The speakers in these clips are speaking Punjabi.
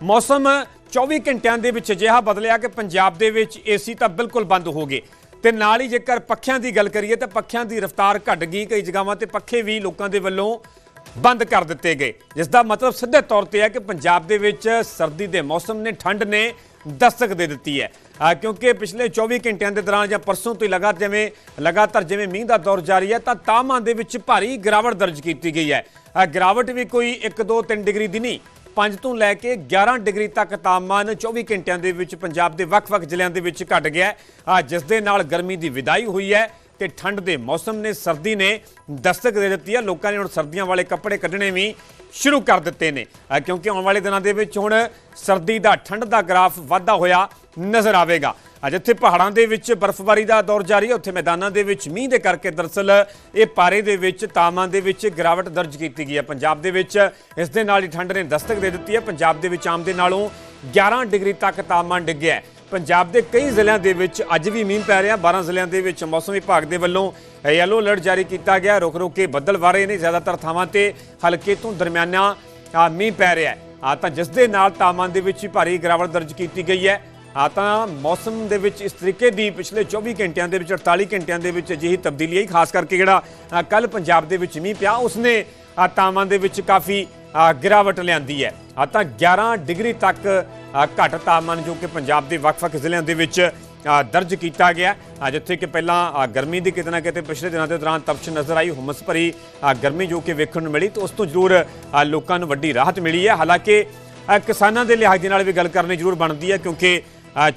ਮੌਸਮ 24 ਘੰਟਿਆਂ ਦੇ ਵਿੱਚ ਅਜਿਹਾ ਬਦਲਿਆ ਕਿ ਪੰਜਾਬ ਦੇ ਵਿੱਚ ਏਸੀ ਤਾਂ ਬਿਲਕੁਲ ਬੰਦ ਹੋ ਗਏ। ਤੇ ਨਾਲ ਹੀ ਜੇਕਰ ਪੱਖਿਆਂ ਦੀ ਗੱਲ ਕਰੀਏ ਤਾਂ ਪੱਖਿਆਂ ਦੀ ਰਫ਼ਤਾਰ ਘਟ ਗਈ ਕਈ ਜਗ੍ਹਾਵਾਂ ਤੇ ਪੱਖੇ ਵੀ ਲੋਕਾਂ ਦੇ ਵੱਲੋਂ ਬੰਦ ਕਰ ਦਿੱਤੇ ਗਏ। ਜਿਸ ਦਾ ਮਤਲਬ ਸਿੱਧੇ ਤੌਰ ਤੇ ਹੈ ਕਿ ਪੰਜਾਬ ਦੇ ਵਿੱਚ ਸਰਦੀ ਦੇ ਮੌਸਮ ਨੇ ਠੰਡ ਨੇ ਦਸਤਕ ਦੇ ਦਿੱਤੀ ਹੈ। ਕਿਉਂਕਿ ਪਿਛਲੇ 24 ਘੰਟਿਆਂ ਦੇ ਦੌਰਾਨ ਜਾਂ ਪਰਸੋਂ ਤੋਂ ਹੀ ਲਗਾਤਾਰ ਜਿਵੇਂ ਲਗਾਤਾਰ ਜਿਵੇਂ ਮੀਂਹ ਦਾ ਦੌਰ ਜਾਰੀ ਹੈ ਤਾਂ ਤਾਪਮਾਨ ਦੇ ਵਿੱਚ ਭਾਰੀ ਗਿਰਾਵਟ ਦਰਜ ਕੀਤੀ ਗਈ ਹੈ। ਗਿਰਾਵਟ ਵੀ ਕੋਈ 1 2 3 ਡਿਗਰੀ ਦੀ ਨਹੀਂ 5 ਤੋਂ ਲੈ ਕੇ 11 ਡਿਗਰੀ ਤੱਕ ਤਾਪਮਾਨ 24 ਘੰਟਿਆਂ ਦੇ ਵਿੱਚ ਪੰਜਾਬ ਦੇ ਵੱਖ-ਵੱਖ ਜ਼ਿਲ੍ਹਿਆਂ ਦੇ ਵਿੱਚ ਘਟ ਗਿਆ ਆ ਜਿਸ ਦੇ ਨਾਲ ਗਰਮੀ ਦੀ ਵਿਦਾਈ ਹੋਈ ਹੈ ਤੇ ਠੰਡ ਦੇ ਮੌਸਮ ਨੇ ਸਰਦੀ ਨੇ ਦਸਤਕ ਦੇ ਦਿੱਤੀ ਹੈ। ਲੋਕਾਂ ਨੇ ਹੁਣ ਸਰਦੀਆਂ ਵਾਲੇ ਕੱਪੜੇ ਕੱਢਣੇ ਵੀ ਸ਼ੁਰੂ ਕਰ ਦਿੱਤੇ ਨੇ। ਕਿਉਂਕਿ ਆਉਣ ਵਾਲੇ ਦਿਨਾਂ ਦੇ ਵਿੱਚ ਹੁਣ ਸਰਦੀ ਦਾ, ਠੰਡ ਦਾ ਗ੍ਰਾਫ ਵਾਧਾ ਹੋਇਆ। ਨਜ਼ਰ ਆਵੇਗਾ। ਆ ਜਿੱਥੇ ਪਹਾੜਾਂ ਦੇ ਵਿੱਚ ਬਰਫ਼ਬਾਰੀ ਦਾ ਦੌਰ ਜਾਰੀ ਹੈ। ਉੱਥੇ ਮੈਦਾਨਾਂ ਦੇ ਵਿੱਚ ਮੀਂਹ ਦੇ ਕਰਕੇ ਦਰਸਲ ਇਹ ਪਾਰੇ ਦੇ ਵਿੱਚ ਤਾਪਮਾਨ ਦੇ ਵਿੱਚ ਗਿਰਾਵਟ ਦਰਜ ਕੀਤੀ ਗਈ ਹੈ। ਪੰਜਾਬ ਦੇ ਵਿੱਚ ਇਸ ਦੇ ਨਾਲ ਹੀ ਠੰਡ ਨੇ ਦਸਤਕ ਦੇ ਦਿੱਤੀ ਹੈ। ਪੰਜਾਬ ਦੇ ਵਿੱਚ ਆਮ ਦੇ ਨਾਲੋਂ 11 ਡਿਗਰੀ ਤੱਕ ਤਾਪਮਾਨ ਡਿੱਗਿਆ ਪੰਜਾਬ ਦੇ ਕਈ ਜ਼ਿਲ੍ਹਿਆਂ ਦੇ ਵਿੱਚ ਅੱਜ ਵੀ ਮੀਂਹ ਪੈ ਰਿਹਾ 12 ਜ਼ਿਲ੍ਹਿਆਂ ਦੇ ਵਿੱਚ ਮੌਸਮ ਵਿਭਾਗ ਦੇ ਵੱਲੋਂ ਯੈਲੋ ਅਲਰਟ ਜਾਰੀ ਕੀਤਾ ਗਿਆ ਰੁਕ ਰੁਕ ਕੇ ਬੱਦਲ ਵਾਰੇ ਨੇ ਜ਼ਿਆਦਾਤਰ ਥਾਵਾਂ ਤੇ ਹਲਕੇ ਤੋਂ ਦਰਮਿਆਨਾ ਮੀਂਹ ਪੈ ਰਿਹਾ ਹੈ। ਆ ਤਾਂ ਜਿਸ ਦੇ ਨਾਲ ਤਾਪਮਾਨ ਦੇ ਵਿੱਚ ਭਾਰੀ ਗਿਰਾਵਟ ਦਰਜ ਕੀਤੀ ਗਈ ਹੈ। ਆ ਤਾਂ ਮੌਸਮ ਦੇ ਵਿੱਚ ਇਸ ਤਰੀਕੇ ਦੀ ਪਿਛਲੇ 24 ਘੰਟਿਆਂ ਦੇ ਵਿੱਚ 48 ਘੰਟਿਆਂ ਦੇ ਵਿੱਚ ਅਜਿਹੀ ਤਬਦੀਲੀ ਆਈ, ਖਾਸ ਕਰਕੇ ਜਿਹੜਾ ਕੱਲ ਪੰਜਾਬ ਦੇ ਵਿੱਚ ਮੀਂਹ ਪਿਆ, ਉਸਨੇ ਆ ਤਾਪਮਾਨ ਦੇ ਵਿੱਚ ਕਾਫੀ ਗਿਰਾਵਟ ਲਿਆਂਦੀ ਹੈ। ਆ ਤਾਂ 11 ਡਿਗਰੀ ਤੱਕ ਘੱਟ ਤਾਪਮਾਨ ਜੋ ਕਿ ਪੰਜਾਬ ਦੇ ਵੱਖ-ਵੱਖ ਜ਼ਿਲ੍ਹਿਆਂ ਦੇ ਵਿੱਚ ਦਰਜ ਕੀਤਾ ਗਿਆ। ਜਿੱਥੇ ਕਿ ਪਹਿਲਾਂ ਗਰਮੀ ਦੀ ਕਿਤੇ ਨਾ ਕਿਤੇ ਪਿਛਲੇ ਦਿਨਾਂ ਦੇ ਦੌਰਾਨ ਤਪਸ਼ ਨਜ਼ਰ ਆਈ, ਹੁਮਸ ਭਰੀ ਗਰਮੀ ਜੋ ਕਿ ਵੇਖਣ ਨੂੰ ਮਿਲੀ, ਤੇ ਉਸ ਤੋਂ ਜ਼ਰੂਰ ਲੋਕਾਂ ਨੂੰ ਵੱਡੀ ਰਾਹਤ ਮਿਲੀ ਹੈ। ਹਾਲਾਂਕਿ ਕਿਸਾਨਾਂ ਦੇ ਲਿਹਾਜ਼ ਦੇ ਨਾਲ ਵੀ ਗੱਲ ਕਰਨੀ ਜ਼ਰੂਰ ਬਣਦੀ ਹੈ, ਕਿਉਂਕਿ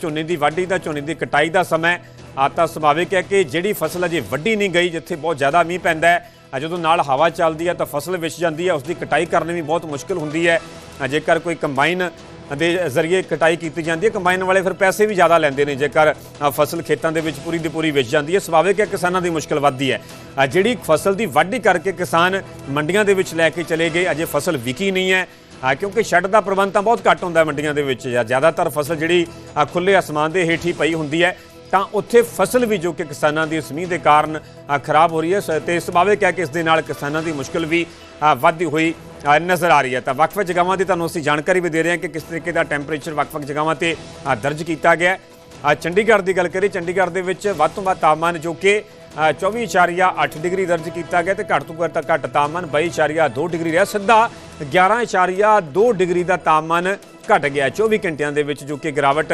ਝੋਨੇ ਦੀ ਵਾਢੀ ਦਾ, ਝੋਨੇ ਦੀ ਕਟਾਈ ਦਾ ਸਮਾਂ ਆ ਤਾਂ ਸੁਭਾਵਿਕ ਹੈ ਕਿ ਜਿਹੜੀ ਫਸਲ ਅਜੇ ਵੱਢੀ ਨਹੀਂ ਗਈ, ਜਿੱਥੇ ਬਹੁਤ ਜ਼ਿਆਦਾ ਮੀਂਹ ਪੈਂਦਾ ਹੈ ਜਦੋਂ ਨਾਲ ਹਵਾ ਚੱਲਦੀ ਹੈ ਤਾਂ ਫਸਲ ਵਿਛ ਜਾਂਦੀ ਹੈ ਉਸ ਦੀ ਕਟਾਈ ਕਰਨੀ ਵੀ ਬਹੁਤ ਮੁਸ਼ਕਲ ਹੁੰਦੀ ਹੈ। ਜੇਕਰ ਕੋਈ ਕੰਬਾਈਨ ਦੇ ਜ਼ਰੀਏ ਕਟਾਈ ਕੀਤੀ ਜਾਂਦੀ ਹੈ, ਕੰਬਾਈਨ ਵਾਲੇ ਫਿਰ ਪੈਸੇ ਵੀ ਜ਼ਿਆਦਾ ਲੈਂਦੇ ਨੇ, ਜੇਕਰ ਫਸਲ ਖੇਤਾਂ ਦੇ ਵਿੱਚ ਪੂਰੀ ਦੀ ਪੂਰੀ ਵਿਛ ਜਾਂਦੀ ਹੈ। ਸੁਭਾਵਿਕ ਹੈ ਕਿਸਾਨਾਂ ਦੀ ਮੁਸ਼ਕਲ ਵੱਧਦੀ ਹੈ। ਜਿਹੜੀ ਫਸਲ ਦੀ ਵਾਢੀ ਕਰਕੇ ਕਿਸਾਨ ਮੰਡੀਆਂ ਦੇ ਵਿੱਚ ਲੈ ਕੇ ਚਲੇ ਗਏ, ਅਜੇ ਫਸਲ ਵਿਕੀ ਨਹੀਂ ਹੈ। ਹਾਂ ਕਿਉਂਕਿ ਸ਼ੈੱਡ ਦਾ ਪ੍ਰਬੰਧ ਤਾਂ ਬਹੁਤ ਘੱਟ ਹੁੰਦਾ ਮੰਡੀਆਂ ਦੇ ਵਿੱਚ। ਜਾਂ ਜ਼ਿਆਦਾਤਰ ਫਸਲ ਜਿਹੜੀ ਅ, ਖੁੱਲੇ ਅਸਮਾਨ ਦੇ ਹੇਠ ਹੀ ਪਈ ਹੁੰਦੀ ਹੈ ਤਾਂ ਉੱਥੇ ਫਸਲ ਵੀ ਜੋ ਕਿ ਕਿਸਾਨਾਂ ਦੀ ਇਸ ਮੀਂਹ ਦੇ ਕਾਰਨ ਖਰਾਬ ਹੋ ਰਹੀ ਹੈ। ਸ- ਤੇ ਸੁਭਾਵਿਕ ਹੈ ਕਿ ਇਸ ਦੇ ਨਾਲ ਕਿਸਾਨਾਂ ਦੀ ਮੁਸ਼ਕਲ ਵੀ ਵੱਧਦੀ ਹੋਈ ਨਜ਼ਰ ਆ ਰਹੀ ਹੈ। ਤਾਂ ਵੱਖ-ਵੱਖ ਜਗ੍ਹਾਵਾਂ ਦੀ ਤੁਹਾਨੂੰ ਅਸੀਂ ਜਾਣਕਾਰੀ ਵੀ ਦੇ ਰਹੇ ਹਾਂ ਕਿ ਕਿਸ ਤਰੀਕੇ ਦਾ ਟੈਂਪਰੇਚਰ ਵੱਖ-ਵੱਖ ਜਗ੍ਹਾਵਾਂ ਤੇ ਦਰਜ ਕੀਤਾ ਗਿਆ ਹੈ। ਚੰਡੀਗੜ੍ਹ ਦੀ ਗੱਲ ਕਰੀਏ ਚੰਡੀਗੜ੍ਹ ਦੇ ਵਿੱਚ ਵੱਧ ਤੋਂ ਵੱਧ ਤਾਪਮਾਨ ਜੋ ਕਿ 24.8 ਡਿਗਰੀ ਦਰਜ ਕੀਤਾ ਗਿਆ ਤੇ ਘੱਟ ਤੋਂ ਘੱਟ ਘੱਟ ਤਾਪਮਾਨ 22.2 ਡਿਗਰੀ ਰਿਹਾ। ਸਿੱਧਾ 11.2 ਡਿਗਰੀ ਦਾ ਤਾਪਮਾਨ ਘਟ ਗਿਆ। 24 ਘੰਟਿਆਂ ਦੇ ਵਿੱਚ ਜੋ ਕਿ ਗਿਰਾਵਟ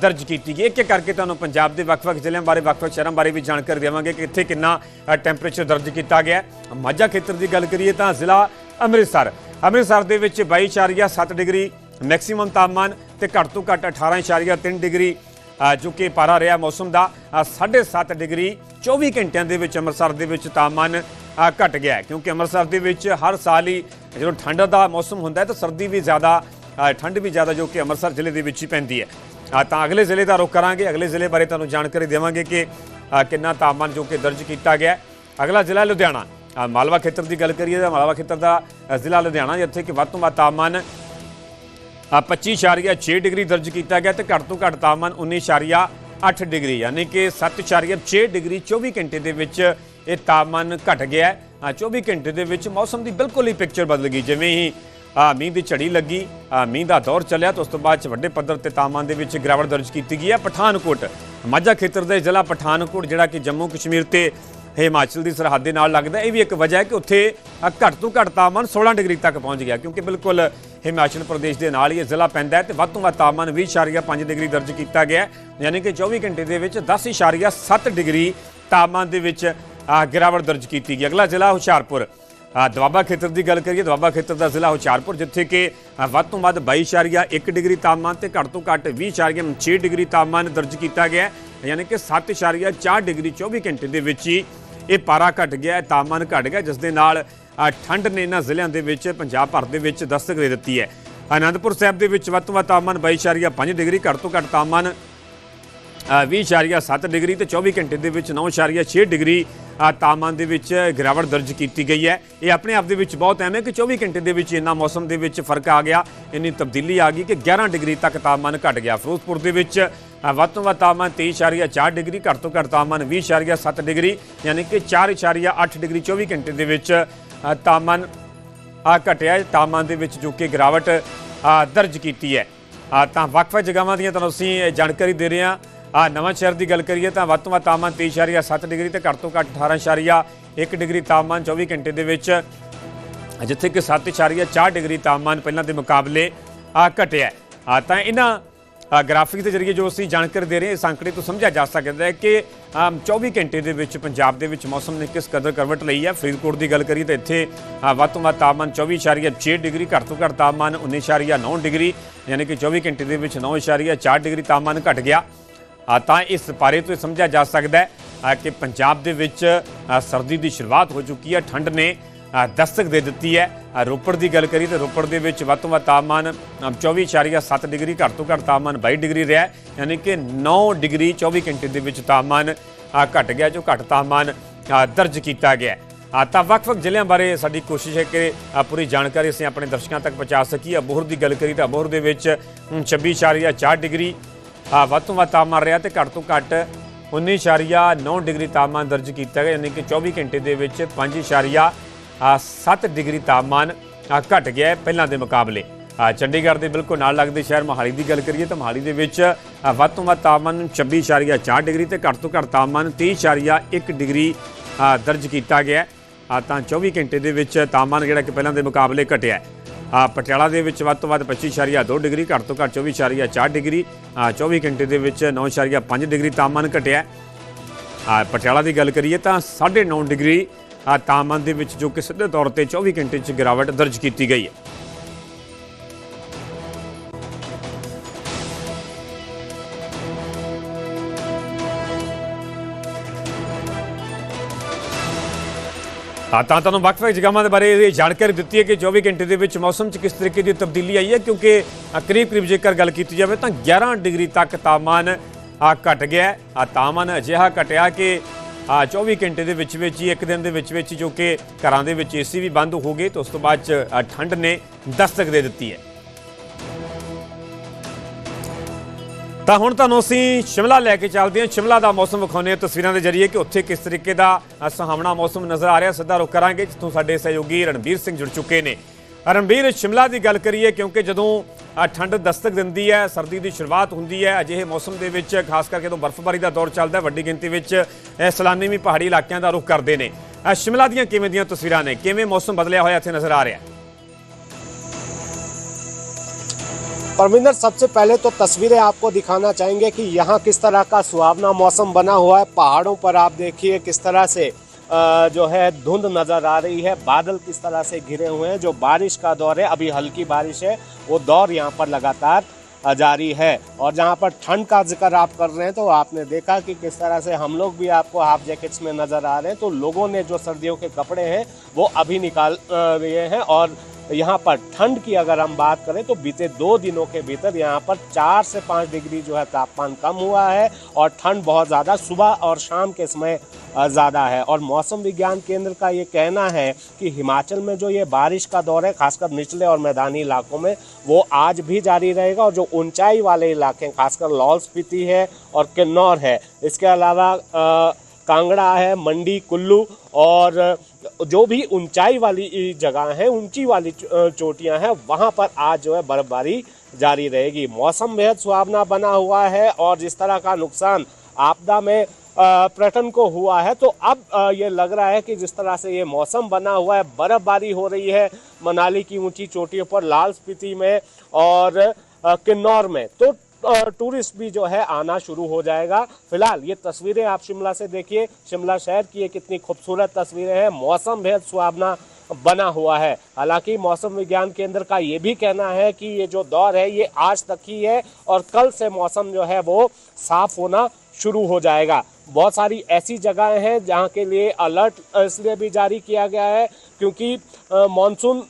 ਦਰਜ ਕੀਤੀ ਗਈ। ਇੱਕ ਇੱਕ ਕਰਕੇ ਤੁਹਾਨੂੰ ਪੰਜਾਬ ਦੇ ਵੱਖ-ਵੱਖ ਜ਼ਿਲ੍ਹਿਆਂ ਬਾਰੇ, ਵੱਖ-ਵੱਖ ਸ਼ਹਿਰਾਂ ਬਾਰੇ ਵੀ ਜਾਣਕਾਰੀ ਦੇਵਾਂਗੇ ਕਿ ਇੱਥੇ ਕਿੰਨਾ ਟੈਂਪਰੇਚਰ ਦਰਜ ਕੀਤਾ ਗਿਆ। ਮਾਝਾ ਖੇਤਰ ਦੀ ਗੱਲ ਕਰੀਏ ਤਾਂ ਜ਼ਿਲ੍ਹਾ ਅੰਮ੍ਰਿਤਸਰ। ਅੰਮ੍ਰਿਤਸਰ ਦੇ ਵਿੱਚ 22.7 ਡਿਗਰੀ ਮੈਕਸਿਮਮ ਤਾਪਮਾਨ ਤੇ ਘੱਟ ਤੋਂ ਘੱਟ 18.3 ਡਿਗਰੀ ਜੋ ਕਿ ਪਾਰਾ ਰਿਹਾ ਮੌਸਮ ਦਾ। ਅ, 7.5 ਡਿਗਰੀ 24 ਘੰਟਿਆਂ ਦੇ ਵਿੱਚ ਅੰਮ੍ਰਿਤਸਰ ਦੇ ਵਿੱਚ ਤਾਪਮਾਨ ਅ, ਘਟ ਗਿਆ ਕਿਉਂਕਿ ਅੰਮ੍ਰਿਤਸਰ ਦੇ ਵਿੱਚ ਹਰ ਸਾਲ ਹੀ ਜਦੋਂ ਠੰਡ ਦਾ ਮੌਸਮ ਹੁੰਦਾ ਹੈ ਤਾਂ ਸਰਦੀ ਵੀ ਜ਼ਿਆਦਾ ਠੰਡ ਵੀ ਜ਼ਿਆਦਾ ਜੋ ਕਿ ਅੰਮ੍ਰਿਤਸਰ ਜ਼ਿਲ੍ਹੇ ਦੇ ਵਿੱਚ ਹੀ ਪੈਂਦੀ ਹੈ। ਤਾਂ ਅਗਲੇ ਜ਼ਿਲ੍ਹੇ ਦਾ ਰੁਖ ਕਰਾਂਗੇ। ਅਗਲੇ ਜ਼ਿਲ੍ਹੇ ਬਾਰੇ ਤੁਹਾਨੂੰ ਜਾਣਕਾਰੀ ਦੇਵਾਂਗੇ ਕਿ ਕਿੰਨਾ ਤਾਪਮਾਨ ਜੋ ਕਿ ਦਰਜ ਕੀਤਾ ਗਿਆ ਅਗਲਾ ਜ਼ਿਲ੍ਹਾ ਲੁਧਿਆਣਾ। ਮਾਲਵਾ ਖੇਤਰ ਦੀ ਗੱਲ ਕਰੀਏ ਤਾਂ ਮਾਲਵਾ ਖੇਤਰ ਦਾ ਜ਼ਿਲ੍ਹਾ ਲੁਧਿਆਣਾ ਜਿੱਥੇ ਕਿ ਵੱਧ ਤੋਂ ਵੱਧ ਤਾਪਮਾਨ 25.6 ਡਿਗਰੀ ਦਰਜ ਕੀਤਾ ਗਿਆ ਤੇ ਘੱਟ ਤੋਂ ਘੱਟ ਤਾਪਮਾਨ 19.8 ਡਿਗਰੀ, ਯਾਨੀ ਕਿ 7.6 ਡਿਗਰੀ 24 ਘੰਟੇ ਦੇ ਵਿੱਚ ਇਹ ਤਾਪਮਾਨ ਘਟ ਗਿਆ ਹੈ। 24 ਘੰਟੇ ਦੇ ਵਿੱਚ ਮੌਸਮ ਦੀ ਬਿਲਕੁਲ ਹੀ ਪਿਕਚਰ ਬਦਲ ਗਈ, ਜਿਵੇਂ ਹੀ ਮੀਂਹ ਦੀ ਝੜੀ ਲੱਗੀ ਮੀਂਹ ਦਾ ਦੌਰ ਚੱਲਿਆ ਤਾਂ ਉਸ ਤੋਂ ਬਾਅਦ ਚ ਵੱਡੇ ਪੱਧਰ ਤੇ ਤਾਪਮਾਨ ਦੇ ਵਿੱਚ ਗਿਰਾਵਟ ਦਰਜ ਕੀਤੀ ਗਈ ਹੈ। ਪਠਾਨਕੋਟ, ਮਾਝਾ ਖੇਤਰ ਦੇ ਜ਼ਿਲ੍ਹਾ ਪਠਾਨਕੋਟ, ਜਿਹੜਾ ਕਿ ਜੰਮੂ ਕਸ਼ਮੀਰ ਤੇ ਹਿਮਾਚਲ ਦੀ ਸਰਹੱਦ ਦੇ ਨਾਲ ਲੱਗਦਾ ਇਹ ਵੀ ਇੱਕ ਵਜ੍ਹਾ ਹੈ ਕਿ ਉੱਥੇ ਘੱਟ ਤੋਂ ਘੱਟ ਤਾਪਮਾਨ 16 ਡਿਗਰੀ ਤੱਕ ਪਹੁੰਚ ਗਿਆ, ਕਿਉਂਕਿ ਬਿਲਕੁਲ ਹਿਮਾਚਲ ਪ੍ਰਦੇਸ਼ ਦੇ ਨਾਲ ਹੀ ਇਹ ਜ਼ਿਲ੍ਹਾ ਪੈਂਦਾ ਹੈ ਤੇ ਵੱਧ ਤੋਂ ਵੱਧ ਤਾਪਮਾਨ 20.5 ਡਿਗਰੀ ਦਰਜ ਕੀਤਾ ਗਿਆ ਹੈ। ਯਾਨੀ ਕਿ 24 ਘੰਟੇ ਦੇ ਵਿੱਚ 10.7 ਡਿਗਰੀ ਤਾਪਮਾਨ ਦੇ ਵਿੱਚ ਗਿਰਾਵਟ ਦਰਜ ਕੀਤੀ ਗਈ ਅਗਲਾ ਜ਼ਿਲ੍ਹਾ ਹੁਸ਼ਿਆਰਪੁਰ ਅ, ਦੁਆਬਾ ਖੇਤਰ ਦੀ ਗੱਲ ਕਰੀਏ ਦੁਆਬਾ ਖੇਤਰ ਦਾ ਜ਼ਿਲ੍ਹਾ ਹੁਸ਼ਿਆਰਪੁਰ ਜਿੱਥੇ ਕਿ ਵੱਧ ਤੋਂ ਵੱਧ 22.1 ਡਿਗਰੀ ਤਾਪਮਾਨ ਤੇ ਘੱਟ ਤੋਂ ਘੱਟ 20.6 ਡਿਗਰੀ ਤਾਪਮਾਨ ਦਰਜ ਕੀਤਾ ਗਿਆ ਹੈ। ਯਾਨੀ ਕਿ 7.4 ਡਿਗਰੀ 24 ਘੰਟੇ ਦੇ ਵਿੱਚ ਹੀ ਇਹ ਪਾਰਾ ਘਟ ਗਿਆ ਤਾਪਮਾਨ ਘਟ ਗਿਆ ਜਿਸ ਦੇ ਨਾਲ ਠੰਡ ਨੇ ਇਹਨਾਂ ਜ਼ਿਲ੍ਹਿਆਂ ਦੇ ਵਿੱਚ ਪੰਜਾਬ ਭਰ ਦੇ ਵਿੱਚ ਦਸਤਕ ਦੇ ਦਿੱਤੀ ਹੈ। ਆਨੰਦਪੁਰ ਸਾਹਿਬ ਦੇ ਵਿੱਚ ਵੱਧ ਤੋਂ ਵੱਧ ਤਾਪਮਾਨ 22.5 ਡਿਗਰੀ ਘੱਟ ਤੋਂ ਘੱਟ ਤਾਪਮਾਨ ਅ, 20.7 ਡਿਗਰੀ ਤੇ 24 ਘੰਟੇ ਦੇ ਵਿੱਚ 9.6 ਡਿਗਰੀ ਤਾਪਮਾਨ ਦੇ ਵਿੱਚ ਗਿਰਾਵਟ ਦਰਜ ਕੀਤੀ ਗਈ ਹੈ। ਇਹ ਆਪਣੇ ਆਪ ਦੇ ਵਿੱਚ ਬਹੁਤ ਅਹਿਮ ਹੈ ਕਿ 24 ਘੰਟੇ ਦੇ ਵਿੱਚ ਇੰਨਾ ਮੌਸਮ ਦੇ ਵਿੱਚ ਫ਼ਰਕ ਆ ਗਿਆ। ਇੰਨੀ ਤਬਦੀਲੀ ਆ ਗਈ ਕਿ 11 ਡਿਗਰੀ ਤੱਕ ਤਾਪਮਾਨ ਘਟ ਗਿਆ। ਫਿਰੋਜ਼ਪੁਰ ਦੇ ਵਿੱਚ ਵੱਧ ਤੋਂ ਵੱਧ ਤਾਪਮਾਨ 23.4 ਡਿਗਰੀ ਘੱਟ ਤੋਂ ਘੱਟ ਤਾਪਮਾਨ 20.7 ਡਿਗਰੀ ਯਾਨੀ ਕਿ 4.8 ਡਿਗਰੀ 24 ਘੰਟੇ ਦੇ ਵਿੱਚ ਤਾਪਮਾਨ ਆ ਘਟਿਆ ਤਾਪਮਾਨ ਦੇ ਵਿੱਚ ਜੋ ਕਿ ਗਿਰਾਵਟ ਦਰਜ ਕੀਤੀ ਹੈ। ਤਾਂ ਵੱਖ-ਵੱਖ ਜਗ੍ਹਾਵਾਂ ਦੀਆਂ ਤੁਹਾਨੂੰ ਅਸੀਂ ਜਾਣਕਾਰੀ ਦੇ ਰਹੇ ਹਾਂ। ਆ ਨਵਾਂ ਸ਼ਹਿਰ ਦੀ ਗੱਲ ਕਰੀਏ ਤਾਂ ਵੱਧ ਤੋਂ ਵੱਧ ਤਾਪਮਾਨ 23.7 ਡਿਗਰੀ ਤੇ ਘੱਟ ਤੋਂ ਘੱਟ 18.1 ਡਿਗਰੀ ਤਾਪਮਾਨ 24 ਘੰਟੇ ਦੇ ਵਿੱਚ। ਜਿੱਥੇ ਕਿ 7.4 ਡਿਗਰੀ ਤਾਪਮਾਨ ਪਹਿਲਾਂ ਦੇ ਮੁਕਾਬਲੇ ਆ ਘਟਿਆ ਆ ਤਾਂ ਇਹਨਾਂ ਗ੍ਰਾਫਿਕ ਦੇ ਜ਼ਰੀਏ ਜੋ ਅਸੀਂ ਜਾਣਕਾਰੀ ਦੇ ਰਹੇ ਹਾਂ ਇਸ ਅੰਕੜੇ ਤੋਂ ਸਮਝਿਆ ਜਾ ਸਕਦਾ ਹੈ ਕਿ ਅਮ, 24 ਘੰਟੇ ਦੇ ਵਿੱਚ ਪੰਜਾਬ ਦੇ ਵਿੱਚ ਮੌਸਮ ਨੇ ਕਿਸ ਕਦਰ ਕਰਵਟ ਲਈ ਹੈ? ਫਰੀਦਕੋਟ ਦੀ ਗੱਲ ਕਰੀਏ ਤਾਂ ਇੱਥੇ ਵੱਧ ਤੋਂ ਵੱਧ ਤਾਪਮਾਨ 24.6 ਡਿਗਰੀ ਘੱਟ ਤੋਂ ਘੱਟ ਤਾਪਮਾਨ 19.9 ਡਿਗਰੀ ਯਾਨੀ ਕਿ 24 ਘੰਟੇ ਦੇ ਵਿੱਚ 9.4 ਡਿਗਰੀ ਤਾਪਮਾਨ ਘਟ ਗਿਆ। ਤਾਂ ਇਸ ਬਾਰੇ ਤੋਂ ਇਹ ਸਮਝਿਆ ਜਾ ਸਕਦਾ ਹੈ ਕਿ ਪੰਜਾਬ ਦੇ ਵਿੱਚ ਸਰਦੀ ਦੀ ਸ਼ੁਰੂਆਤ ਹੋ ਚੁੱਕੀ ਹੈ ਠੰਡ ਨੇ ਦਸਤਕ ਦੇ ਦਿੱਤੀ ਹੈ। ਰੋਪੜ ਦੀ ਗੱਲ ਕਰੀ ਤਾਂ ਰੋਪੜ ਦੇ ਵਿੱਚ ਵੱਧ ਤੋਂ ਵੱਧ ਤਾਪਮਾਨ ਅ, 24.7 ਡਿਗਰੀ ਘੱਟ ਤੋਂ ਘੱਟ ਤਾਪਮਾਨ 22 ਡਿਗਰੀ ਰਿਹਾ ਯਾਨੀ ਕਿ 9 ਡਿਗਰੀ 24 ਘੰਟੇ ਦੇ ਵਿੱਚ ਤਾਪਮਾਨ ਆ, ਘਟ ਗਿਆ ਜੋ ਘੱਟ ਤਾਪਮਾਨ ਦਰਜ ਕੀਤਾ ਗਿਆ ਤਾਂ ਵੱਖ-ਵੱਖ ਜ਼ਿਲ੍ਹਿਆਂ ਬਾਰੇ ਸਾਡੀ ਕੋਸ਼ਿਸ਼ ਹੈ ਕਿ ਪੂਰੀ ਜਾਣਕਾਰੀ ਅਸੀਂ ਆਪਣੇ ਦਰਸ਼ਕਾਂ ਤੱਕ ਪਹੁੰਚਾ ਸਕੀਏ। ਅਬੋਹਰ ਦੀ ਗੱਲ ਕਰੀ ਤਾਂ ਅਬੋਹਰ ਦੇ ਵਿੱਚ ਅਮ, 26.4 ਡਿਗਰੀ ਵੱਧ ਤੋਂ ਵੱਧ ਤਾਪਮਾਨ ਰਿਹਾ ਤੇ ਘੱਟ ਤੋਂ ਘੱਟ 19.9 ਡਿਗਰੀ ਤਾਪਮਾਨ ਦਰਜ ਕੀਤਾ ਗਿਆ। ਯਾਨੀ ਕਿ 24 ਘੰਟੇ ਦੇ ਵਿੱਚ 5.7 ਡਿਗਰੀ ਤਾਪਮਾਨ ਆ, ਘਟ ਗਿਆ ਹੈ ਪਹਿਲਾਂ ਦੇ ਮੁਕਾਬਲੇ। ਚੰਡੀਗੜ੍ਹ ਦੇ ਬਿਲਕੁਲ ਨਾਲ ਲੱਗਦੇ ਸ਼ਹਿਰ ਮੋਹਾਲੀ ਦੀ ਗੱਲ ਕਰੀਏ ਤਾਂ ਮੋਹਾਲੀ ਦੇ ਵਿੱਚ ਵੱਧ ਤੋਂ ਵੱਧ ਤਾਪਮਾਨ 26.4 ਡਿਗਰੀ ਤੇ ਘੱਟ ਤੋਂ ਘੱਟ ਤਾਪਮਾਨ 30.1 ਡਿਗਰੀ ਦਰਜ ਕੀਤਾ ਗਿਆ ਆ, ਤਾਂ 24 ਘੰਟੇ ਦੇ ਵਿੱਚ ਤਾਪਮਾਨ ਜਿਹੜਾ ਕਿ ਪਹਿਲਾਂ ਦੇ ਮੁਕਾਬਲੇ ਘਟਿਆ ਹੈ। ਆ ਪਟਿਆਲਾ ਦੇ ਵਿੱਚ ਵੱਧ ਤੋਂ ਵੱਧ 25.2 ਡਿਗਰੀ ਘੱਟ ਤੋਂ ਘੱਟ 24.4 ਡਿਗਰੀ ਆ 24 ਘੰਟੇ ਦੇ ਵਿੱਚ 9.5 ਡਿਗਰੀ ਤਾਪਮਾਨ ਘਟਿਆ ਆ ਪਟਿਆਲਾ ਦੀ ਗੱਲ ਕਰੀਏ ਤਾਂ 9.5 ਡਿਗਰੀ ਤਾਪਮਾਨ ਦੇ ਵਿੱਚ ਜੋ ਕਿ ਸਿੱਧੇ ਤੌਰ ਤੇ 24 ਘੰਟੇ 'ਚ ਗਿਰਾਵਟ ਦਰਜ ਕੀਤੀ ਗਈ ਹੈ ਹਾਂ, ਤਾਂ ਤੁਹਾਨੂੰ ਵੱਖ-ਵੱਖ ਜਗ੍ਹਾਵਾਂ ਦੇ ਬਾਰੇ ਇਹ ਜਾਣਕਾਰੀ ਦਿੱਤੀ ਹੈ ਕਿ 24 ਘੰਟੇ ਦੇ ਵਿੱਚ ਮੌਸਮ 'ਚ ਕਿਸ ਤਰੀਕੇ ਦੀ ਤਬਦੀਲੀ ਆਈ ਹੈ, ਕਿਉਂਕਿ ਕਰੀਬ-ਕਰੀਬ ਜੇਕਰ ਗੱਲ ਕੀਤੀ ਜਾਵੇ ਤਾਂ 11 ਡਿਗਰੀ ਤੱਕ ਤਾਪਮਾਨ ਆ ਘਟ ਗਿਆ ਹੈ। ਆ ਤਾਪਮਾਨ ਅਜਿਹਾ ਘਟਿਆ ਕਿ ਆ 24 ਘੰਟੇ ਦੇ ਵਿੱਚ ਵਿੱਚ ਹੀ ਇੱਕ ਦਿਨ ਦੇ ਵਿੱਚ ਵਿੱਚ ਹੀ ਜੋ ਕਿ ਘਰਾਂ ਦੇ ਵਿੱਚ ਏਸੀ ਵੀ ਬੰਦ ਹੋ ਗਏ ਤੇ ਉਸ ਤੋਂ ਬਾਅਦ 'ਚ ਠੰਡ ਨੇ ਦਸਤਕ ਦੇ ਦਿੱਤੀ ਹੈ। ਤਾਂ ਹੁਣ ਤੁਹਾਨੂੰ ਅਸੀਂ ਸ਼ਿਮਲਾ ਲੈ ਕੇ ਚੱਲਦੇ ਹਾਂ। ਸ਼ਿਮਲਾ ਦਾ ਮੌਸਮ ਵਿਖਾਉਂਦੇ ਹਾਂ। ਤਸਵੀਰਾਂ ਦੇ ਜ਼ਰੀਏ ਕਿ ਉੱਥੇ ਕਿਸ ਤਰੀਕੇ ਦਾ ਅ, ਸੁਹਾਵਣਾ ਮੌਸਮ ਨਜ਼ਰ ਆ ਰਿਹਾ। ਸਿੱਧਾ ਰੁਕ ਕਰਾਂਗੇ ਜਿੱਥੋਂ ਸਾਡੇ ਸਹਿਯੋਗੀ ਰਣਬੀਰ ਸਿੰਘ ਜੁੜ ਚੁੱਕੇ ਨੇ। ਰਣਬੀਰ ਸ਼ਿਮਲਾ ਦੀ ਗੱਲ ਕਰੀਏ ਕਿਉਂਕਿ ਜਦੋਂ ਅ, ਠੰਡ ਦਸਤਕ ਦਿੰਦੀ ਹੈ ਸਰਦੀ ਦੀ ਸ਼ੁਰੂਆਤ ਹੁੰਦੀ ਹੈ ਅਜਿਹੇ ਮੌਸਮ ਦੇ ਵਿੱਚ ਖਾਸ ਕਰਕੇ ਜਦੋਂ ਬਰਫ਼ਬਾਰੀ ਦਾ ਦੌਰ ਚੱਲਦਾ ਹੈ ਵੱਡੀ ਗਿਣਤੀ ਵਿੱਚ ਅ, ਸੈਲਾਨੀ ਵੀ ਪਹਾੜੀ ਇਲਾਕਿਆਂ ਦਾ ਰੁਖ ਕਰਦੇ ਨੇ ਅ, ਸ਼ਿਮਲਾ ਦੀਆਂ ਕਿਵੇਂ ਦੀਆਂ ਤਸਵੀਰਾਂ ਨੇ ਕਿਵੇਂ ਮੌਸਮ ਬਦਲਿਆ ਹੋਇਆ ਇੱਥੇ ਨਜ਼ਰ ਆ ਰਿਹਾ ਹੈ परमिंदर सबसे पहले तो तस्वीरें आपको दिखाना चाहेंगे कि यहाँ किस तरह का सुहावना मौसम बना हुआ है पहाड़ों पर आप देखिए किस तरह से अ, जो है, धुंध नज़र आ रही है। बादल किस तरह से घिरे हुए हैं? जो बारिश का दौर है, अभी हल्की बारिश है, वो दौर यहाँ पर लगातार जारी है। और जहाँ पर ठंड का ज़िक्र आप कर रहे हैं तो आपने देखा कि किस तरह से हम लोग भी आपको हाफ़ जैकेट्स में नज़र आ रहे हैं तो लोगों ने जो सर्दियों के कपड़े हैं, वो अभी निकाल रहे हैं। और यहाँ पर ठंड की अगर हम बात करें तो बीते दो दिनों के भीतर यहाँ पर चार से पाँच डिग्री जो है तापमान कम हुआ है, और ठंड बहुत ज़्यादा सुबह और शाम के समय ज़्यादा है। और मौसम विज्ञान केंद्र का ये कहना है कि हिमाचल में जो ये बारिश का दौर है खासकर निचले और मैदानी इलाकों में वो आज भी जारी रहेगा। और जो ऊंचाई वाले इलाके हैं, खासकर लाहौल स्पीति है और किन्नौर है इसके अलावा कांगड़ा है मंडी कुल्लू और जो भी ऊंचाई वाली जगह है ऊँची वाली चोटियाँ हैं वहाँ पर आज जो है बर्फबारी जारी रहेगी। मौसम बेहद सुहावना बना हुआ है और जिस तरह का नुकसान आपदा में पर्यटन को हुआ है। तो अब ये लग रहा है कि जिस तरह से ये मौसम बना हुआ है, बर्फबारी हो रही है मनाली की ऊँची चोटियों पर, लाल स्पीति में और किन्नौर में। तो टूरिस्ट भी जो है आना शुरू हो जाएगा। फ़िलहाल ये तस्वीरें आप शिमला से देखिए। शिमला शहर की ये कितनी खूबसूरत तस्वीरें हैं। मौसम बेहद सुहावना बना हुआ है। हालाँकि मौसम विज्ञान केंद्र का ये भी कहना है कि ये जो दौर है, ये आज तक ही है और कल से मौसम जो है वो साफ़ होना शुरू हो जाएगा। बहुत सारी ऐसी जगहें हैं जहाँ के लिए अलर्ट इसलिए भी जारी किया गया है क्योंकि मानसून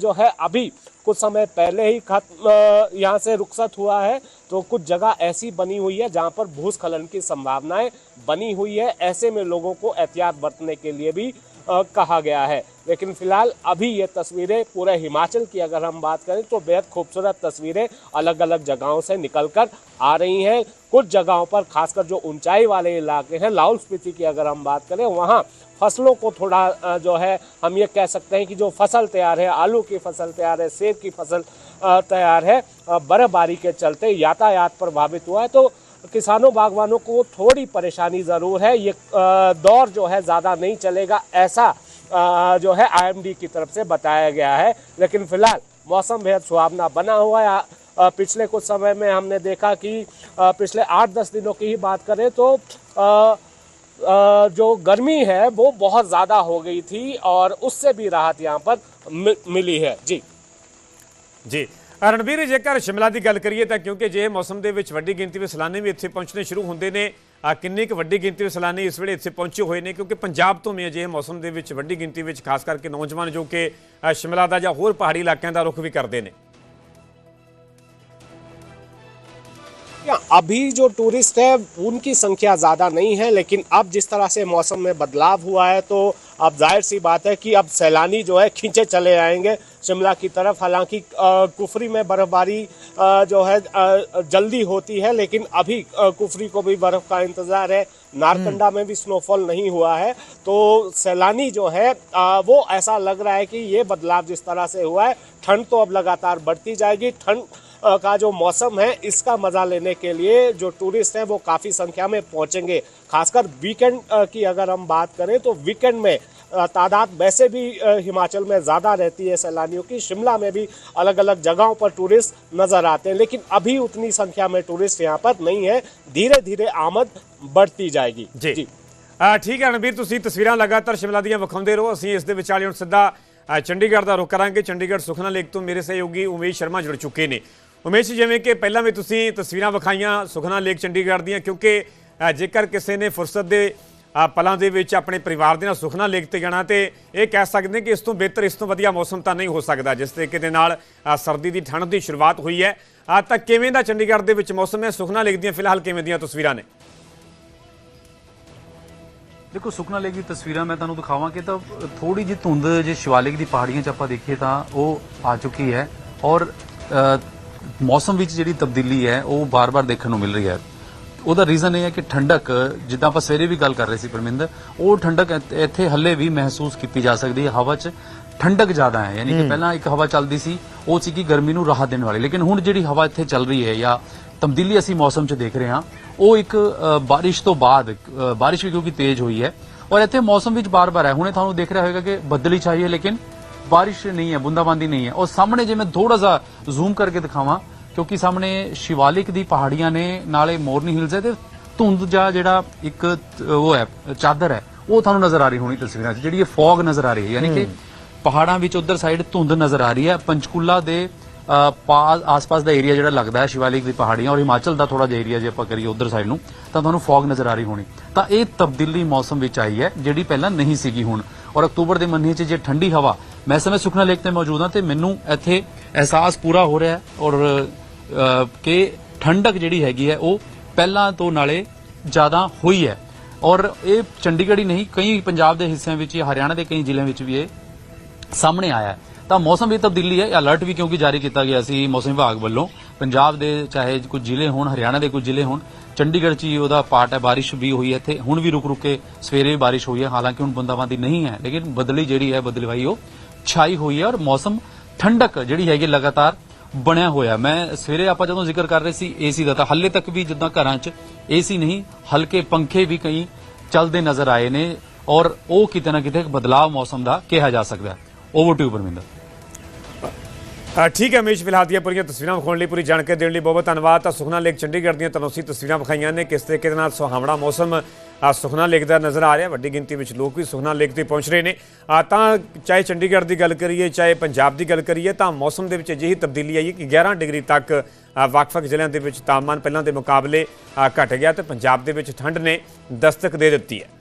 जो है अभी कुछ समय पहले ही खत्म यहाँ से रुखसत हुआ है। तो कुछ जगह ऐसी बनी हुई है जहाँ पर भूस्खलन की संभावनाएँ बनी हुई है। ऐसे में लोगों को एहतियात बरतने के लिए भी कहा गया है। लेकिन फ़िलहाल अभी ये तस्वीरें पूरे हिमाचल की अगर हम बात करें तो बेहद खूबसूरत तस्वीरें अलग अलग जगहों से निकल कर आ रही हैं। कुछ जगहों पर खासकर जो ऊंचाई वाले इलाके हैं, लाहौल स्पीति की अगर हम बात करें, वहाँ फ़सलों को थोड़ा जो है, हम ये कह सकते हैं कि जो फ़सल तैयार है, आलू की फ़सल तैयार है, सेब की फ़सल तैयार है बर्फबारी के चलते यातायात प्रभावित हुआ है। तो किसानों, बागवानों को थोड़ी परेशानी ज़रूर है। ये दौर जो है ज़्यादा नहीं चलेगा, ऐसा जो है आईएमडी की तरफ़ से बताया गया है। लेकिन फ़िलहाल मौसम बेहद सुहावना बना हुआ है। पिछले कुछ समय में हमने देखा कि पिछले आठ दस दिनों की ही बात करें तो जो गर्मी है वो बहुत ज़्यादा हो गई थी और उससे भी राहत यहाँ पर मिली है। जी। ਜੀ ਅ, ਰਣਬੀਰ ਜੇਕਰ ਸ਼ਿਮਲਾ ਦੀ ਗੱਲ ਕਰੀਏ ਤਾਂ ਕਿਉਂਕਿ ਜੇ ਮੌਸਮ ਦੇ ਵਿੱਚ ਵੱਡੀ ਗਿਣਤੀ ਵਿੱਚ ਸੈਲਾਨੀ ਵੀ ਇੱਥੇ ਪਹੁੰਚਣੇ ਸ਼ੁਰੂ ਹੁੰਦੇ ਨੇ ਅ, ਕਿੰਨੀ ਕੁ ਵੱਡੀ ਗਿਣਤੀ ਵਿੱਚ ਸੈਲਾਨੀ ਇਸ ਵੇਲੇ ਇੱਥੇ ਪਹੁੰਚੇ ਹੋਏ ਨੇ? ਕਿਉਂਕਿ ਪੰਜਾਬ ਤੋਂ ਵੀ ਅਜਿਹੇ ਮੌਸਮ ਦੇ ਵਿੱਚ ਵੱਡੀ ਗਿਣਤੀ ਵਿੱਚ ਖਾਸ ਕਰਕੇ ਨੌਜਵਾਨ ਜੋ ਕਿ ਸ਼ਿਮਲਾ ਦਾ ਜਾਂ ਹੋਰ ਪਹਾੜੀ ਇਲਾਕਿਆਂ ਦਾ ਰੁਖ ਵੀ ਕਰਦੇ ਨੇ। अभी जो टूरिस्ट है उनकी संख्या ज़्यादा नहीं है लेकिन अब जिस तरह से मौसम में बदलाव हुआ है तो अब ज़ाहिर सी बात है कि अब सैलानी जो है खींचे चले आएँगे शिमला की तरफ़। हालाँकि कुफरी में बर्फबारी जो है जल्दी होती है लेकिन अभी कुफरी को भी बर्फ़ का इंतज़ार है। नारकंडा में भी स्नोफॉल नहीं हुआ है तो सैलानी जो है वो ऐसा लग रहा है कि ये बदलाव जिस तरह से हुआ है ठंड तो अब लगातार बढ़ती जाएगी। ठंड का जो मौसम है इसका मजा लेने के लिए जो टूरिस्ट हैं वो काफ़ी संख्या में पहुंचेंगे खासकर वीकेंड अ, की अगर हम बात करें तो वीकेंड में अ, तादाद वैसे भी अ, हिमाचल में ज़्यादा रहती है सैलानियों की शिमला में भी अलग अलग जगहों पर टूरिस्ट नज़र आते हैं लेकिन अभी उतनी संख्या में टूरिस्ट यहाँ पर नहीं है धीरे धीरे आमद बढ़ती जाएगी ਜੀ ਅ, ਠੀਕ ਹੈ ਰਣਬੀਰ ਤੁਸੀਂ ਤਸਵੀਰਾਂ ਲਗਾਤਾਰ ਸ਼ਿਮਲਾ ਦੀਆਂ ਵਿਖਾਉਂਦੇ ਰਹੋ ਅਸੀਂ ਇਸ ਦੇ ਵਿਚਾਲੇ ਹੁਣ ਸਿੱਧਾ ਅ, ਚੰਡੀਗੜ੍ਹ ਦਾ ਰੁਖ ਕਰਾਂਗੇ ਚੰਡੀਗੜ੍ਹ ਸੁਖਨਾ ਲੇਕ ਤੋਂ ਮੇਰੇ ਸਹਿਯੋਗੀ ਉਮੇਸ਼ ਸ਼ਰਮਾ ਜੁੜ ਚੁੱਕੇ ਨੇ ਉਮੇਸ਼ ਜੀ, ਜਿਵੇਂ ਕਿ ਪਹਿਲਾਂ ਵੀ ਤੁਸੀਂ ਤਸਵੀਰਾਂ ਵਿਖਾਈਆਂ ਸੁਖਨਾ ਲੇਕ ਚੰਡੀਗੜ੍ਹ ਦੀਆਂ ਕਿਉਂਕਿ ਜੇਕਰ ਕਿਸੇ ਨੇ ਫੁਰਸਤ ਦੇ ਪਲਾਂ ਦੇ ਵਿੱਚ ਆਪਣੇ ਪਰਿਵਾਰ ਦੇ ਨਾਲ ਸੁਖਨਾ ਲੇਕ ਤੇ ਜਾਣਾ ਤੇ ਇਹ ਕਹਿ ਸਕਦੇ ਨੇ ਕਿ ਇਸ ਤੋਂ ਬਿਹਤਰ ਇਸ ਤੋਂ ਵਧੀਆ ਮੌਸਮ ਤਾਂ ਨਹੀਂ ਹੋ ਸਕਦਾ ਜਿਸ ਤਰੀਕੇ ਦੇ ਨਾਲ ਸਰਦੀ ਦੀ ਠੰਡ ਦੀ ਸ਼ੁਰੂਆਤ ਹੋਈ ਹੈ। ਆ ਤਾਂ ਕਿਵੇਂ ਦਾ ਚੰਡੀਗੜ੍ਹ ਦੇ ਵਿੱਚ ਮੌਸਮ ਹੈ? ਸੁਖਨਾ ਲੇਕ ਦੀਆਂ ਫਿਲਹਾਲ ਕਿਵੇਂ ਦੀਆਂ ਤਸਵੀਰਾਂ ਨੇ? ਦੇਖੋ ਸੁਖਨਾ ਲੇਕ ਦੀ ਤਸਵੀਰਾਂ ਮੈਂ ਤੁਹਾਨੂੰ ਦਿਖਾਵਾਂ ਕਿ ਤਾਂ ਥੋੜੀ ਜਿਹੀ ਧੁੰਦ ਜੇ ਸ਼ਿਵਾਲਿਕ ਦੀ ਪਹਾੜੀਆਂ 'ਚ ਆਪਾਂ ਦੇਖੀਏ ਤਾਂ ਉਹ ਆ ਚੁੱਕੀ ਹੈ ਔਰ ਮੌਸਮ ਵਿੱਚ ਜਿਹੜੀ ਤਬਦੀਲੀ ਹੈ ਉਹ ਬਾਰ-ਬਾਰ ਦੇਖਣ ਨੂੰ ਮਿਲ ਰਹੀ ਹੈ। ਉਹਦਾ ਰੀਜ਼ਨ ਇਹ ਹੈ ਕਿ ਠੰਡਕ ਜਿੱਦਾਂ ਆਪਾਂ ਸਵੇਰੇ ਵੀ ਗੱਲ ਕਰ ਰਹੇ ਸੀ ਪਰਮਿੰਦਰ ਉਹ ਠੰਡਕ ਇੱਥ- ਹੱਲੇ ਵੀ ਮਹਿਸੂਸ ਕੀਤੀ ਜਾ ਸਕਦੀ ਹੈ। ਹਵਾ 'ਚ ਠੰਡਕ ਜ਼ਿਆਦਾ ਹੈ। ਯਾਨੀ ਕਿ ਪਹਿਲਾਂ ਇੱਕ ਹਵਾ ਚੱਲਦੀ ਸੀ ਉਹ ਸੀ ਕਿ ਗਰਮੀ ਨੂੰ ਰਾਹਤ ਦੇਣ ਵਾਲੀ। ਲੇਕਿਨ ਹੁਣ ਜਿਹੜੀ ਹਵਾ ਇੱਥੇ ਚੱਲ ਰਹੀ ਹੈ ਜਾਂ ਤਬਦੀਲੀ ਅਸੀਂ ਮੌਸਮ 'ਚ ਦੇਖ ਰਹੇ ਹਾਂ ਉਹ ਇੱਕ ਬਾਰਿਸ਼ ਤੋਂ ਬਾਅਦ ਬਾਰਿਸ਼ ਵੀ ਕਿਉਂਕਿ ਤੇਜ਼ ਹੋਈ ਹੈ। ਔਰ ਇੱਥੇ ਮੌਸਮ ਵਿੱਚ ਬਾਰ-ਬਾਰ ਹੈ। ਹੁਣੇ ਤੁਹਾਨੂੰ ਦੇਖ ਰਿਹਾ ਹੋਵੇਗਾ ਕਿ ਬੱਦਲੀ ਛਾਈ ਹੈ ਲੇਕਿਨ ਬਾਰਿਸ਼ ਨਹੀਂ ਹੈ ਬੂੰਦਾਬਾਂਦੀ ਨਹੀਂ ਹੈ। ਔਰ ਸਾਹਮਣੇ ਜੇ ਮੈਂ ਥੋੜਾ ਜਿਹਾ ਜ਼ੂਮ ਕਰਕੇ ਦਿਖਾਵਾਂ ਕਿਉਂਕਿ ਸਾਹਮਣੇ ਸ਼ਿਵਾਲਿਕ ਦੀ ਪਹਾੜੀਆਂ ਨੇ ਨਾਲੇ ਮੋਰਨੀ ਹਿਲਸ ਹੈ ਤੇ ਧੁੰਦ ਜਾਂ ਜਿਹੜਾ ਇੱਕ ਉਹ ਹੈ ਚਾਦਰ ਹੈ ਉਹ ਤੁਹਾਨੂੰ ਨਜ਼ਰ ਆ ਰਹੀ ਹੋਣੀ ਤਸਵੀਰਾਂ 'ਚ ਜਿਹੜੀ ਇਹ ਫੌਗ ਨਜ਼ਰ ਆ ਰਹੀ ਹੈ। ਯਾਨੀ ਕਿ ਪਹਾੜਾਂ ਵਿੱਚ ਉਧਰ ਸਾਈਡ ਧੁੰਦ ਨਜ਼ਰ ਆ ਰਹੀ ਹੈ। ਪੰਚਕੂਲਾ ਦੇ ਅ, ਪਾ- ਆਸ-ਪਾਸ ਦਾ ਏਰੀਆ ਜਿਹੜਾ ਲੱਗਦਾ ਹੈ ਸ਼ਿਵਾਲਿਕ ਦੀ ਪਹਾੜੀਆਂ ਔਰ ਹਿਮਾਚਲ ਦਾ ਥੋੜਾ ਜਿਹਾ ਏਰੀਆ ਜੇ ਆਪਾਂ ਕਰੀਏ ਉਧਰ ਸਾਈਡ ਨੂੰ ਤਾਂ ਤੁਹਾਨੂੰ ਫੌਗ ਨਜ਼ਰ ਆ ਰਹੀ ਹੋਣੀ। ਤਾਂ ਇਹ ਤਬਦੀਲੀ ਮੌਸਮ ਵਿੱਚ ਆਈ ਹੈ ਜਿਹੜੀ ਪਹਿਲਾਂ ਨਹੀਂ ਸੀਗੀ ਹੁਣ। ਔਰ ਅਕਤੂਬਰ ਦੇ ਮਹੀਨੇ 'ਚ ਜੇ ਠੰਡੀ ਹਵਾ ਮੈਂ ਇਸ ਸਮੇਂ ਸੁਖਨਾ ਲੇਕ ਤੇ ਮੌਜੂਦ ਹਾਂ ਤੇ ਮੈਨੂੰ ਇੱਥੇ ਅਹਿਸਾਸ ਪੂਰਾ ਹੋ ਰਿਹਾ ਹੈ ਔਰ ਕਿ ਠੰਡਕ ਜਿਹੜੀ ਹੈਗੀ ਹੈ ਉਹ ਪਹਿਲਾਂ ਤੋਂ ਨਾਲੇ ਜ਼ਿਆਦਾ ਹੋਈ ਹੈ। ਔਰ ਇਹ ਚੰਡੀਗੜ੍ਹ ਹੀ ਨਹੀਂ, ਕਈ ਪੰਜਾਬ ਦੇ ਹਿੱਸਿਆਂ ਵਿੱਚ ਜਾਂ ਹਰਿਆਣਾ ਦੇ ਕਈ ਜ਼ਿਲ੍ਹਿਆਂ ਵਿੱਚ ਵੀ ਇਹ ਸਾਹਮਣੇ ਆਇਆ ਤਾਂ ਮੌਸਮ ਦੀ ਤਬਦੀਲੀ ਹੈ ਅਲਰਟ ਵੀ ਕਿਉਂਕਿ ਜਾਰੀ ਕੀਤਾ ਗਿਆ ਸੀ ਮੌਸਮ ਵਿਭਾਗ ਵੱਲੋਂ। ਪੰਜਾਬ ਦੇ ਚਾਹੇ ਕੁਝ ਜ਼ਿਲ੍ਹੇ ਹੋਣ, ਹਰਿਆਣਾ ਦੇ ਕੁਝ ਜ਼ਿਲ੍ਹੇ ਹੋਣ, ਚੰਡੀਗੜ੍ਹ 'ਚ ਹੀ ਉਹਦਾ ਪਾਰਟ ਹੈ, ਬਾਰਿਸ਼ ਵੀ ਹੋਈ ਹੈ ਇੱਥੇ। ਹੁਣ ਵੀ ਰੁਕ ਰੁਕ ਕੇ ਸਵੇਰੇ ਵੀ ਬਾਰਿਸ਼ ਹੋਈ ਹੈ, ਹਾਲਾਂਕਿ ਹੁਣ ਬੁੰਦਾਬਾਂਦੀ ਨਹੀਂ ਹੈ, ਲੇਕਿਨ ਬਦਲੀ ਜਿਹੜੀ ਹੈ, ਬਦਲਵਾਈ ਉਹ ਛਾਈ ਹੋਈ ਹੈ ਔਰ ਮੌਸਮ ਠੰਡਕ ਜਿਹੜੀ ਹੈਗੀ ਲਗਾਤਾਰ ਬਣਿਆ ਹੋਇਆ ਮੈਂ ਸਵੇਰੇ ਆਪਾਂ ਜਦੋਂ ਜ਼ਿਕਰ ਕਰ ਰਹੇ ਸੀ ਏਸੀ ਦਾ, ਤਾਂ ਹੱਲੇ ਤੱਕ ਵੀ ਜਿੱਦਾਂ ਘਰਾਂ 'ਚ ਏਸੀ ਨਹੀਂ, ਹਲਕੇ ਪੰਖੇ ਵੀ ਕਈ ਚੱਲਦੇ ਨਜ਼ਰ ਆਏ ਨੇ ਔਰ ਉਹ ਕਿਤੇ ਨਾ ਕਿਤੇ ਇੱਕ ਬਦਲਾਅ ਮੌਸਮ ਦਾ ਕਿਹਾ ਜਾ ਸਕਦਾ ਹੈ। Over to Parminder. ਠੀਕ ਹੈ ਮੇਸ਼ ਫਿਲਹਾਲ ਦੀਆਂ ਪੂਰੀਆਂ ਤਸਵੀਰਾਂ ਵਿਖਾਉਣ ਲਈ ਪੂਰੀ ਜਾਣਕਾਰੀ ਦੇਣ ਲਈ ਬਹੁਤ ਧੰਨਵਾਦ। ਤਾਂ ਸੁਖਨਾ ਲੇਕ ਚੰਡੀਗੜ੍ਹ ਦੀਆਂ ਤੁਹਾਨੂੰ ਅਸੀਂ ਤਸਵੀਰਾਂ ਵਿਖਾਈਆਂ ਨੇ ਕਿਸ ਤਰੀਕੇ ਦੇ ਨਾਲ ਸੁਹਾਵਣਾ ਮੌਸਮ ਸੁਖਨਾ ਲੇਕ ਦਾ ਨਜ਼ਰ ਆ ਰਿਹਾ। ਵੱਡੀ ਗਿਣਤੀ ਵਿੱਚ ਲੋਕ ਵੀ ਸੁਖਨਾ ਲੇਕ ਤੇ ਪਹੁੰਚ ਰਹੇ ਨੇ। ਤਾਂ ਚਾਹੇ ਚੰਡੀਗੜ੍ਹ ਦੀ ਗੱਲ ਕਰੀਏ ਚਾਹੇ ਪੰਜਾਬ ਦੀ ਗੱਲ ਕਰੀਏ ਤਾਂ ਮੌਸਮ ਦੇ ਵਿੱਚ ਅਜਿਹੀ ਤਬਦੀਲੀ ਆਈ ਹੈ ਕਿ 11 ਡਿਗਰੀ ਤੱਕ ਵੱਖ-ਵੱਖ ਜ਼ਿਲ੍ਹਿਆਂ ਦੇ ਵਿੱਚ ਤਾਪਮਾਨ ਪਹਿਲਾਂ ਦੇ ਮੁਕਾਬਲੇ ਅ, ਘਟ ਗਿਆ ਤੇ ਪੰਜਾਬ ਦੇ ਵਿੱਚ ਠੰਡ ਨੇ ਦਸਤਕ ਦੇ ਦਿੱਤੀ ਹੈ।